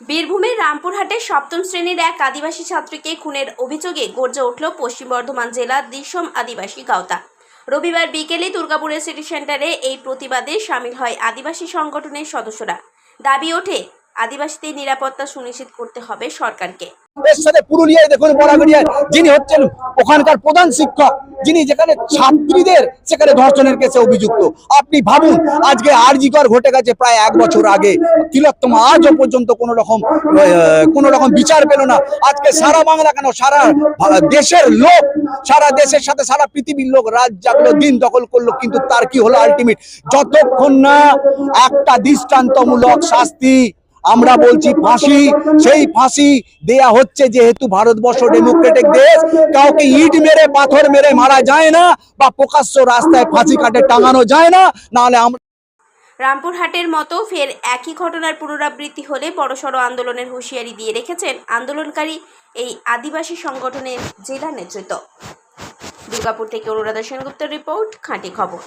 বীরভূমের রামপুরহাটে সপ্তম শ্রেণির এক আদিবাসী ছাত্রীকে খুনের অভিযোগে গর্জে উঠল পশ্চিম বর্ধমান জেলার দৃশ্যম আদিবাসী গাওতা। রবিবার বিকেলে দুর্গাপুরের সিটি সেন্টারে এই প্রতিবাদে সামিল হয় আদিবাসী সংগঠনের সদস্যরা। দাবি ওঠে আদিবাসীদের নিরাপত্তা সুনিশ্চিত করতে হবে সরকারকে। পুরুলিয়ায় দেখুন বরাগড়িয়ায় যিনি হচ্ছেন ওখানকার প্রধান শিক্ষক, যিনি যেখানে ছাত্রীদের সেখানে ধর্ষণের কেসে অভিযুক্ত। আপনি ভাবুন, আজকে আরজিকর ঘটে গেছে প্রায় এক বছর আগে। তিলোত্তমা আজও পর্যন্ত কোনো রকম কোনো রকম বিচার পেল না। আজকে সারা বাংলা কেন, সারা দেশের লোক, সারা দেশের সাথে সারা পৃথিবীর লোক রাত জাগলো, দিন দখল করল, কিন্তু তার কি হলো আলটিমেট যতক্ষণ না একটা দৃষ্টান্তমূলক শাস্তি আমরা বলছি ফাঁসি, সেই ফাঁসি দেয়া হচ্ছে যেহেতু ভারতবর্ষ ডেমোক্রেটিক দেশ। কাউকে ইট মেরে, পাথর মেরে মারা যায় না বা প্রকাশ্য রাস্তায় ফাঁসি কাটে টাঙানো যায় না, নাহলে আমরা রামপুরহাটের মতো ফের একই ঘটনার পুনরাবৃত্তি হলে বড়সড় আন্দোলনের হুঁশিয়ারি দিয়ে রেখেছেন আন্দোলনকারী এই আদিবাসী সংগঠনের জেলা নেতৃত্ব। দুর্গাপুর থেকে অনুরাধা সেনগুপ্তের রিপোর্ট, খাঁটি খবর।